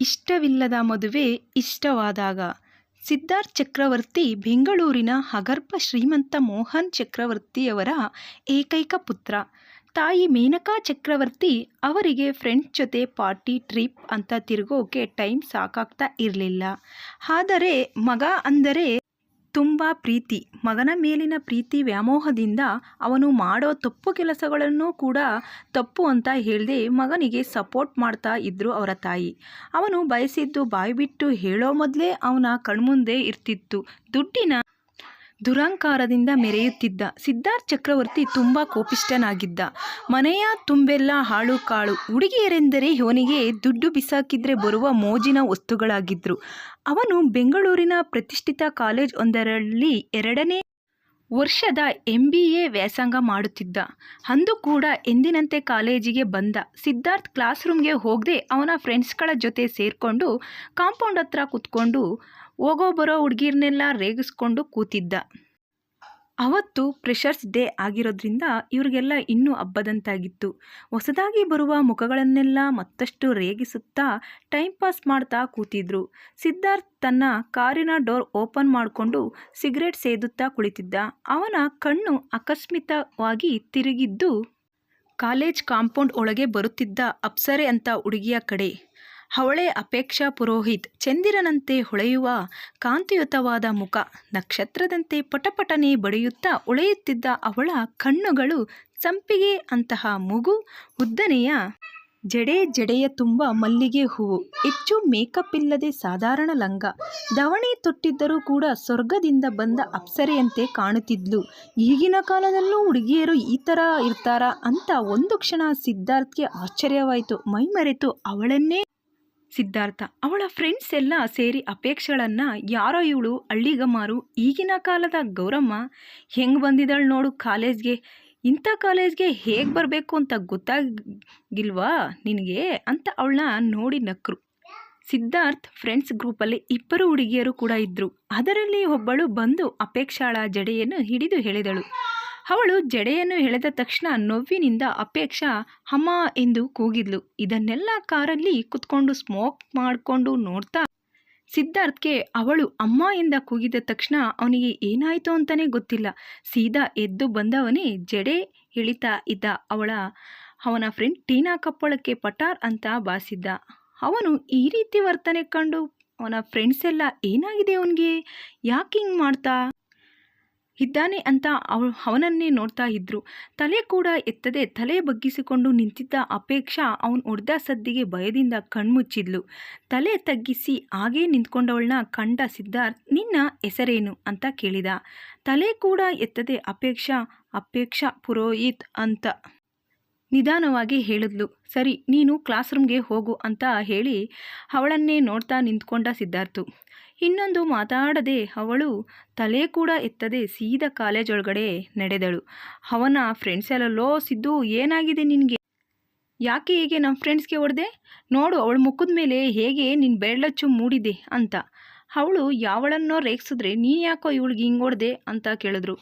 ಇಷ್ಟವಿಲ್ಲದ ಮದುವೆ ಇಷ್ಟವಾದಾಗ ಸಿದ್ಧಾರ್ಥ್ ಚಕ್ರವರ್ತಿ ಬೆಂಗಳೂರಿನ ಅಗರ್ಭ ಶ್ರೀಮಂತ ಮೋಹನ್ ಚಕ್ರವರ್ತಿಯವರ ಏಕೈಕ ಪುತ್ರ. ತಾಯಿ ಮೇನಕಾ ಚಕ್ರವರ್ತಿ ಅವರಿಗೆ ಫ್ರೆಂಡ್ಸ್ ಜೊತೆ ಪಾರ್ಟಿ, ಟ್ರಿಪ್ ಅಂತ ತಿರುಗೋಕೆ ಟೈಮ್ ಸಾಕಾಗ್ತಾ ಇರಲಿಲ್ಲ ಆದರೆ ಮಗ ಅಂದರೆ ತುಂಬಾ ಪ್ರೀತಿ. ಮಗನ ಮೇಲಿನ ಪ್ರೀತಿ ವ್ಯಾಮೋಹದಿಂದ ಅವನು ಮಾಡೋ ತಪ್ಪು ಕೆಲಸಗಳನ್ನು ಕೂಡ ತಪ್ಪು ಅಂತ ಹೇಳದೆ ಮಗನಿಗೆ ಸಪೋರ್ಟ್ ಮಾಡ್ತಾ ಇದ್ದರು ಅವರ ತಾಯಿ. ಅವನು ಬಯಸಿದ್ದು ಬಾಯ್ಬಿಟ್ಟು ಹೇಳೋ ಮೊದಲೇ ಅವನ ಕಣ್ಮುಂದೆ ಇರ್ತಿತ್ತು. ದುಡ್ಡಿನ ದುರಹಂಕಾರದಿಂದ ಮೆರೆಯುತ್ತಿದ್ದ ಸಿದ್ಧಾರ್ಥ್ ಚಕ್ರವರ್ತಿ ತುಂಬ ಕೋಪಿಷ್ಟನಾಗಿದ್ದ ಮನೆಯ ತುಂಬೆಲ್ಲ ಹಾಳು ಕಾಳು ಹುಡುಗಿಯರೆಂದರೆ ಇವನಿಗೆ ದುಡ್ಡು ಬಿಸಾಕಿದ್ರೆ ಬರುವ ಮೋಜಿನ ವಸ್ತುಗಳಾಗಿದ್ದರು ಅವನು ಬೆಂಗಳೂರಿನ ಪ್ರತಿಷ್ಠಿತ ಕಾಲೇಜ್ ಒಂದರಲ್ಲಿ ಎರಡನೇ ವರ್ಷದ ಎಂ. ಬಿ. ಎ. ವ್ಯಾಸಂಗ ಮಾಡುತ್ತಿದ್ದ. ಅಂದು ಕೂಡ ಎಂದಿನಂತೆ ಕಾಲೇಜಿಗೆ ಬಂದ ಸಿದ್ಧಾರ್ಥ್ ಕ್ಲಾಸ್ ರೂಮ್ಗೆ ಹೋಗದೆ ಅವನ ಫ್ರೆಂಡ್ಸ್ಗಳ ಜೊತೆ ಸೇರಿಕೊಂಡು ಕಾಂಪೌಂಡ್ ಹತ್ರ ಕೂತ್ಕೊಂಡು ಹೋಗೋ ಬರೋ ಹುಡುಗಿರ್ನೆಲ್ಲ ರೇಗಿಸ್ಕೊಂಡು ಕೂತಿದ್ದ. ಅವತ್ತು ಪ್ರೆಷರ್ಸ್ ಡೇ ಆಗಿರೋದ್ರಿಂದ ಇವ್ರಿಗೆಲ್ಲ ಇನ್ನೂ ಹಬ್ಬದಂತಾಗಿತ್ತು. ಹೊಸದಾಗಿ ಬರುವ ಮುಖಗಳನ್ನೆಲ್ಲ ಮತ್ತಷ್ಟು ರೇಗಿಸುತ್ತಾ ಟೈಮ್ ಪಾಸ್ ಮಾಡ್ತಾ ಕೂತಿದ್ರು. ಸಿದ್ಧಾರ್ಥ್ ತನ್ನ ಕಾರಿನ ಡೋರ್ ಓಪನ್ ಮಾಡಿಕೊಂಡು ಸಿಗರೇಟ್ ಸೇದುತ್ತಾ ಕುಳಿತಿದ್ದ. ಅವನ ಕಣ್ಣು ಆಕಸ್ಮಿತವಾಗಿ ತಿರುಗಿದ್ದು, ಕಾಲೇಜ್ ಕಾಂಪೌಂಡ್ ಒಳಗೆ ಬರುತ್ತಿದ್ದ ಅಪ್ಸರೆ ಅಂತ ಹುಡುಗಿಯ ಕಡೆ. ಅವಳೇ ಅಪೇಕ್ಷಾ ಪುರೋಹಿತ್. ಚಂದಿರನಂತೆ ಹೊಳೆಯುವ ಕಾಂತಿಯುತವಾದ ಮುಖ. ನಕ್ಷತ್ರದಂತೆ ಪಟಪಟನೆ ಬಡಿಯುತ್ತಾ ಉಳೆಯುತ್ತಿದ್ದ ಅವಳ ಕಣ್ಣುಗಳು ಸಂಪಿಗೆ ಅಂತಹ ಮುಗು ಉದ್ದನೆಯ ಜಡೆ ಜಡೆಯ ತುಂಬ ಮಲ್ಲಿಗೆ ಹೂವು. ಹೆಚ್ಚು ಮೇಕಪ್ ಇಲ್ಲದೆ ಸಾಧಾರಣ ಲಂಗ. ದವಣೆ ತೊಟ್ಟಿದ್ದರೂ ಕೂಡ ಸ್ವರ್ಗದಿಂದ ಬಂದ ಅಪ್ಸರೆಯಂತೆ ಕಾಣುತ್ತಿದ್ಲು. ಈಗಿನ ಕಾಲದಲ್ಲೂ ಹುಡುಗಿಯರು ಈ ಥರ ಇರ್ತಾರಾ ಅಂತ ಒಂದು ಕ್ಷಣ ಸಿದ್ಧಾರ್ಥ್ಗೆ ಆಶ್ಚರ್ಯವಾಯಿತು ಮೈಮರೆತು ಅವಳನ್ನೇ ಸಿದ್ಧಾರ್ಥ. ಅವಳ ಫ್ರೆಂಡ್ಸ್ ಎಲ್ಲ ಸೇರಿ ಅಪೇಕ್ಷಳನ್ನ ಯಾರೋ ಇವಳು ಹಳ್ಳಿಗಮಾರು, ಈಗಿನ ಕಾಲದ ಗೌರಮ್ಮ. ಹೆಂಗೆ ಬಂದಿದ್ದಾಳು ನೋಡು ಕಾಲೇಜ್ಗೆ. ಇಂಥ ಕಾಲೇಜ್ಗೆ ಹೇಗೆ ಬರಬೇಕು ಅಂತ ಗೊತ್ತಾಗಿಲ್ವಾ ನಿನಗೆ ಅಂತ ಅವಳನ್ನ ನೋಡಿ ನಕ್ರು. ಸಿದ್ಧಾರ್ಥ್ ಫ್ರೆಂಡ್ಸ್ ಗ್ರೂಪಲ್ಲಿ ಇಬ್ಬರು ಹುಡುಗಿಯರು ಕೂಡ ಇದ್ದರು ಅದರಲ್ಲಿ ಒಬ್ಬಳು ಬಂದು ಅಪೇಕ್ಷಾಳ ಜಡೆಯನ್ನು ಹಿಡಿದು ಎಳೆದಳು. ಅವಳು ಜಡೆಯನ್ನು ಎಳೆದ ತಕ್ಷಣ ನೋವಿನಿಂದ ಅಪೇಕ್ಷಾ ಅಮ್ಮಾ ಎಂದು ಕೂಗಿದ್ಲು. ಇದನ್ನೆಲ್ಲ ಕಾರಲ್ಲಿ ಕುತ್ಕೊಂಡು ಸ್ಮೋಕ್ ಮಾಡಿಕೊಂಡು ನೋಡ್ತಾ ಸಿದ್ಧಾರ್ಥ್ಗೆ ಅವಳು ಅಮ್ಮ ಎಂದ ಕೂಗಿದ ತಕ್ಷಣ ಅವನಿಗೆ ಏನಾಯಿತು ಅಂತಲೇ ಗೊತ್ತಿಲ್ಲ. ಸೀದಾ ಎದ್ದು ಬಂದವನೇ ಜಡೆ ಎಳೀತಾ ಇದ್ದ ಅವಳ, ಅವನ ಫ್ರೆಂಡ್ ಟೀನಾ ಕಪ್ಪಳಕ್ಕೆ ಪಟಾರ್ ಅಂತ ಬಾಸಿದ್ದ ಅವನು ಈ ರೀತಿ ವರ್ತನೆ ಕಂಡು ಅವನ ಫ್ರೆಂಡ್ಸ್ ಎಲ್ಲ ಏನಾಗಿದೆ ಯಾಕೆ ಯಾಕಿಂಗ್ ಮಾಡ್ತಾ ಇದ್ದಾನೆ ಅಂತ ಅವನನ್ನೇ ನೋಡ್ತಾ ಇದ್ರು. ತಲೆ ಕೂಡ ಎತ್ತದೆ ತಲೆ ಬಗ್ಗಿಸಿಕೊಂಡು ನಿಂತಿದ್ದ ಅಪೇಕ್ಷಾ ಅವ್ನು ಹೊಡೆದ ಸದ್ದಿಗೆ ಭಯದಿಂದ ಕಣ್ಮುಚ್ಚಿದ್ಲು. ತಲೆ ತಗ್ಗಿಸಿ ಹಾಗೇ ನಿಂತ್ಕೊಂಡವಳನ್ನ ಕಂಡ ಸಿದ್ಧಾರ್ಥ್, ನಿನ್ನ ಹೆಸರೇನು? ಅಂತ ಕೇಳಿದ. ತಲೆ ಕೂಡ ಎತ್ತದೆ ಅಪೇಕ್ಷಾ ಅಪೇಕ್ಷಾ ಪುರೋಹಿತ್ ಅಂತ ನಿಧಾನವಾಗಿ ಹೇಳಿದ್ಲು. ಸರಿ, ನೀನು ಕ್ಲಾಸ್ ರೂಮ್ಗೆ ಹೋಗು ಅಂತ ಹೇಳಿ ಅವಳನ್ನೇ ನೋಡ್ತಾ ನಿಂತ್ಕೊಂಡ ಸಿದ್ಧಾರ್ಥ್. ಇನ್ನೊಂದು ಮಾತಾಡದೆ ಅವಳು ತಲೆ ಕೂಡ ಎತ್ತದೆ ಸೀದಾ ಕಾಲೇಜ್ ಒಳಗಡೆ ನಡೆದಳು. ಅವನ ಫ್ರೆಂಡ್ಸೆಲ್ಲ ಲೋ ಸಿದ್ದು, ಏನಾಗಿದೆ ನಿನಗೆ ಯಾಕೆ ಹೀಗೆ ನಮ್ಮ ಫ್ರೆಂಡ್ಸ್ಗೆ ಹೊಡೆದೆ ನೋಡು, ಅವಳು ಮುಖದ ಮೇಲೆ ಹೇಗೆ ನಿನ್ನ ಬೆರಳಚ್ಚು ಮೂಡಿದೆ ಅಂತ. ಅವಳು ಯಾವಳನ್ನೋ ರೇಗಿಸಿದ್ರೆ ನೀ ಯಾಕೋ ಇವಳಿಗೆ ಹಿಂಗೆ ಹೊಡೆದೆ ಅಂತ ಕೇಳಿದ್ರು.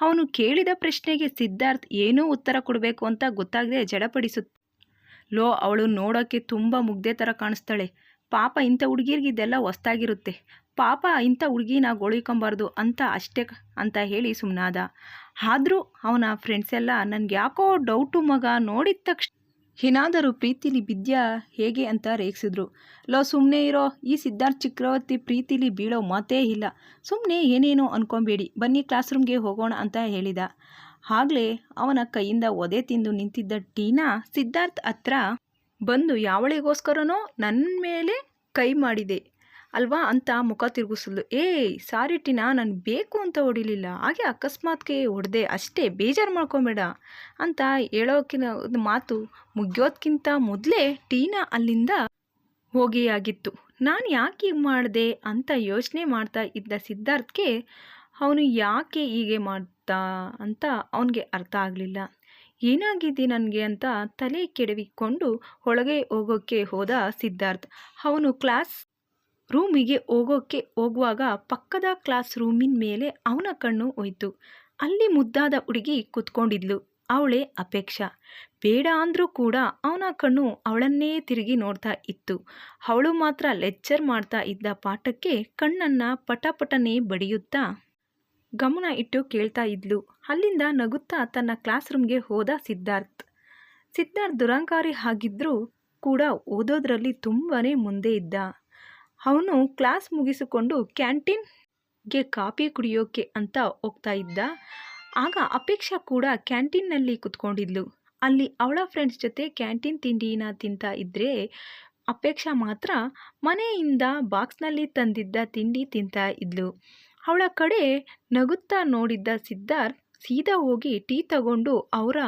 ಅವನು ಕೇಳಿದ ಪ್ರಶ್ನೆಗೆ ಸಿದ್ಧಾರ್ಥ್ ಏನೂ ಉತ್ತರ ಕೊಡಬೇಕು ಅಂತ ಗೊತ್ತಾಗದೆ ಜಡಪಡಿಸುತ್ತೆ ಲೋ, ಅವಳು ನೋಡೋಕ್ಕೆ ತುಂಬ ಮುಗ್ದೆ ಥರ ಕಾಣಿಸ್ತಾಳೆ. ಪಾಪ ಇಂಥ ಹುಡುಗೀರ್ಗೆ ಇದೆಲ್ಲ ಹೊಸ್ತಾಗಿರುತ್ತೆ. ಪಾಪ ಇಂಥ ಹುಡುಗಿನ ಗೋಳಿಕೊಂಬಾರ್ದು ಅಂತ ಅಷ್ಟೇ ಅಂತ ಹೇಳಿ ಸುಮ್ಮನಾದ ಆದರೂ ಅವನ ಫ್ರೆಂಡ್ಸ್ ಎಲ್ಲ ನನಗೆ ನನ್ಗ್ಯಾಕೋ ಡೌಟು ಮಗ ನೋಡಿದ ತಕ್ಷಣ ಏನಾದರೂ ಪ್ರೀತಿಲಿ ಬಿದ್ಯಾ ಹೇಗೆ ಅಂತ ರೇಗಿಸಿದ್ರು ಲೋ ಸುಮ್ಮನೆ ಇರೋ ಈ ಸಿದ್ಧಾರ್ಥ್ ಚಕ್ರವರ್ತಿ ಪ್ರೀತಿಲಿ ಬೀಳೋ ಮಾತೇ ಇಲ್ಲ. ಸುಮ್ಮನೆ ಏನೇನೋ ಅನ್ಕೊಬೇಡಿ, ಬನ್ನಿ ಕ್ಲಾಸ್ ರೂಮ್ಗೆ ಹೋಗೋಣ ಅಂತ ಹೇಳಿದ. ಆಗಲೇ ಅವನ ಕೈಯಿಂದ ಒದೆ ತಿಂದು ನಿಂತಿದ್ದ ಟೀನಾ ಸಿದ್ಧಾರ್ಥ್ ಹತ್ರ ಬಂದು ಯಾವಳಿಗೋಸ್ಕರನೋ ನನ್ನ ಮೇಲೆ ಕೈ ಮಾಡಿದೆ ಅಲ್ವಾ ಅಂತ ಮುಖ ತಿರುಗಿಸಿದ್ಲು. ಏಯ್, ಸಾರಿ ನಾನು ನಾನ್ ಬೇಕು ಅಂತ ಹೊಡಿಲಿಲ್ಲ. ಹಾಗೆ ಅಕಸ್ಮಾತ್ಗೆ ಹೊಡೆದೆ ಅಷ್ಟೇ, ಬೇಜಾರು ಮಾಡ್ಕೊಬೇಡ ಅಂತ ಹೇಳೋಕಿನ ಮಾತು ಮುಗ್ಯೋದ್ಕಿಂತ ಮೊದಲೇ ಟೀನಾ ಅಲ್ಲಿಂದ ಹೋಗಿಯಾಗಿತ್ತು. ಯಾಕೆ ಹೀಗೆ ಮಾಡಿದೆ ಅಂತ ಯೋಚನೆ ಮಾಡ್ತಾ ಇದ್ದ ಸಿದ್ಧಾರ್ಥ್ಗೆ ಅವನು ಯಾಕೆ ಹೀಗೆ ಮಾಡ್ತಾ ಅಂತ ಅವನಿಗೆ ಅರ್ಥ ಆಗ್ಲಿಲ್ಲ. ಏನಾಗಿದೆ ನನಗೆ ಅಂತ ತಲೆ ಕೆಡವಿಕೊಂಡು ಒಳಗೆ ಹೋಗೋಕ್ಕೆ ಹೋದ ಸಿದ್ಧಾರ್ಥ್. ಅವನು ಕ್ಲಾಸ್ ರೂಮಿಗೆ ಹೋಗೋಕ್ಕೆ ಹೋಗುವಾಗ ಪಕ್ಕದ ಕ್ಲಾಸ್ ರೂಮಿನ ಮೇಲೆ ಅವನ ಕಣ್ಣು ಹೋಯ್ತು. ಅಲ್ಲಿ ಮುದ್ದಾದ ಹುಡುಗಿ ಕೂತ್ಕೊಂಡಿದ್ಲು. ಅವಳೇ ಅಪೇಕ್ಷಾ. ಬೇಡ ಅಂದರೂ ಕೂಡ ಅವನ ಕಣ್ಣು ಅವಳನ್ನೇ ತಿರುಗಿ ನೋಡ್ತಾ ಇತ್ತು ಅವಳು ಮಾತ್ರ ಲೆಕ್ಚರ್ ಮಾಡ್ತಾ ಇದ್ದ ಪಾಠಕ್ಕೆ ಕಣ್ಣನ್ನು ಪಟಪಟನೆ ಬಡಿಯುತ್ತಾ ಗಮನ ಇಟ್ಟು ಕೇಳ್ತಾ ಇದ್ಲು ಅಲ್ಲಿಂದ ನಗುತ್ತಾ ತನ್ನ ಕ್ಲಾಸ್ ರೂಮ್ಗೆ ಹೋದ ಸಿದ್ಧಾರ್ಥ್. ಸಿದ್ಧಾರ್ಥ್ ದುರಂಕಾರಿ ಆಗಿದ್ದರೂ ಕೂಡ ಓದೋದ್ರಲ್ಲಿ ತುಂಬಾ ಮುಂದೆ ಇದ್ದ. ಅವನು ಕ್ಲಾಸ್ ಮುಗಿಸಿಕೊಂಡು ಕ್ಯಾಂಟೀನ್ಗೆ ಕಾಫಿ ಕುಡಿಯೋಕೆ ಅಂತ ಹೋಗ್ತಾ ಇದ್ದ. ಆಗ ಅಪೇಕ್ಷಾ ಕೂಡ ಕ್ಯಾಂಟೀನ್ನಲ್ಲಿ ಕುತ್ಕೊಂಡಿದ್ಲು. ಅಲ್ಲಿ ಅವಳ ಫ್ರೆಂಡ್ಸ್ ಜೊತೆ ಕ್ಯಾಂಟೀನ್ ತಿಂಡಿನ ತಿಂತ ಇದ್ದರೆ ಅಪೇಕ್ಷಾ ಮಾತ್ರ ಮನೆಯಿಂದ ಬಾಕ್ಸ್ನಲ್ಲಿ ತಂದಿದ್ದ ತಿಂಡಿ ತಿಂತ ಇದ್ಲು. ಅವಳ ಕಡೆ ನಗುತ್ತಾ ನೋಡಿದ್ದ ಸಿದ್ಧಾರ್ಥ್ ಸೀದಾ ಹೋಗಿ ಟೀ ತಗೊಂಡು ಅವರ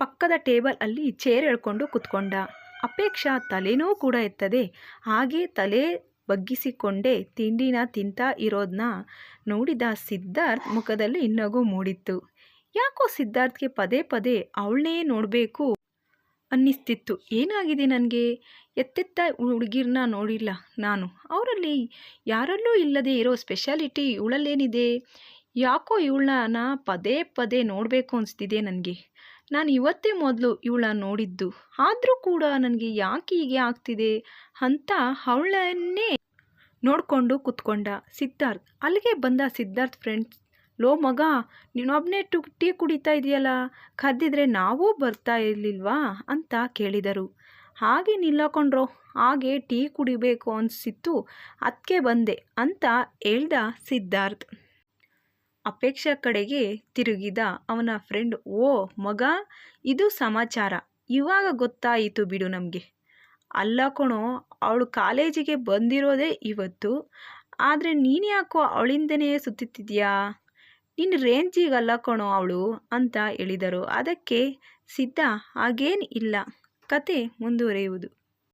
ಪಕ್ಕದ ಟೇಬಲ್ ಅಲ್ಲಿ ಚೇರ್ ಎಳ್ಕೊಂಡು ಕುತ್ಕೊಂಡ. ಅಪೇಕ್ಷಾ ತಲೆನೂ ಕೂಡ ಎತ್ತದೆ. ಹಾಗೆ ತಲೆ ಬಗ್ಗಿಸಿಕೊಂಡೇ ತಿಂಡಿನ ತಿಂತಾ ಇರೋದನ್ನ ನೋಡಿದ ಸಿದ್ಧಾರ್ಥ್ ಮುಖದಲ್ಲಿ ನಗು ಮೂಡಿತ್ತು. ಯಾಕೋ ಸಿದ್ಧಾರ್ಥ್ಗೆ ಪದೇ ಪದೇ ಅವಳನ್ನೇ ನೋಡಬೇಕು ಅನ್ನಿಸ್ತಿತ್ತು. ಏನಾಗಿದೆ ನನಗೆ? ಎತ್ತೆತ್ತ ಹುಡುಗಿರನ್ನ ನೋಡಿಲ್ಲ ನಾನು. ಅವರಲ್ಲಿ ಯಾರಲ್ಲೂ ಇಲ್ಲದೆ ಇರೋ ಸ್ಪೆಷಾಲಿಟಿ ಇವಳಲ್ಲೇನಿದೆ? ಯಾಕೋ ಇವಳನ್ನ ಪದೇ ಪದೇ ನೋಡಬೇಕು ಅನಿಸ್ತಿದೆ ನನಗೆ. ನಾನು ಇವತ್ತೇ ಮೊದಲು ಇವಳನ್ನ ನೋಡಿದ್ದು. ಆದರೂ ಕೂಡ ನನಗೆ ಯಾಕೆ ಹೀಗೆ ಆಗ್ತಿದೆ ಅಂತ ಅವಳನ್ನೇ ನೋಡಿಕೊಂಡು ಕುತ್ಕೊಂಡ ಸಿದ್ಧಾರ್ಥ್. ಅಲ್ಲಿಗೆ ಬಂದ ಸಿದ್ಧಾರ್ಥ್ ಫ್ರೆಂಡ್ಸ್ ಲೋ ಮಗ ನೀನೊಬ್ಬನೇ ಟು ಟೀ ಕುಡಿತಾ ಇದೆಯಲ್ಲ ಕದ್ದಿದ್ರೆ ನಾವೂ ಬರ್ತಾ ಇರಲಿಲ್ವಾ ಅಂತ ಕೇಳಿದರು. ಹಾಗೆ ನಿಲ್ಲಕೊಂಡ್ರೋ. ಹಾಗೆ ಟೀ ಕುಡಿಬೇಕು ಅನಿಸಿತ್ತು. ಅದಕ್ಕೆ ಬಂದೆ ಅಂತ ಹೇಳ್ದ ಸಿದ್ಧಾರ್ಥ್. ಅಪೇಕ್ಷಾ ಕಡೆಗೆ ತಿರುಗಿದ ಅವನ ಫ್ರೆಂಡ್ ಓ ಮಗ, ಇದು ಸಮಾಚಾರ. ಇವಾಗ ಗೊತ್ತಾಯಿತು ಬಿಡು ನಮಗೆ. ಅಲ್ಲ ಕಣೋ, ಅವಳು ಕಾಲೇಜಿಗೆ ಬಂದಿರೋದೇ ಇವತ್ತು. ಆದರೆ ನೀನು ಯಾಕೋ ಅವಳಿಂದನೇ ಸುತ್ತುತ್ತಿದ್ಯಾ? ನಿನ್ನ ರೇಂಜಿಗಲ್ಲ ಕಣೋ ಅವಳು, ಅಂತ ಹೇಳಿದರು. ಅದಕ್ಕೆ ಸಿದ್ಧ, ಹಾಗೇನು ಇಲ್ಲ. ಕತೆ ಮುಂದುವರಿಯುವುದು.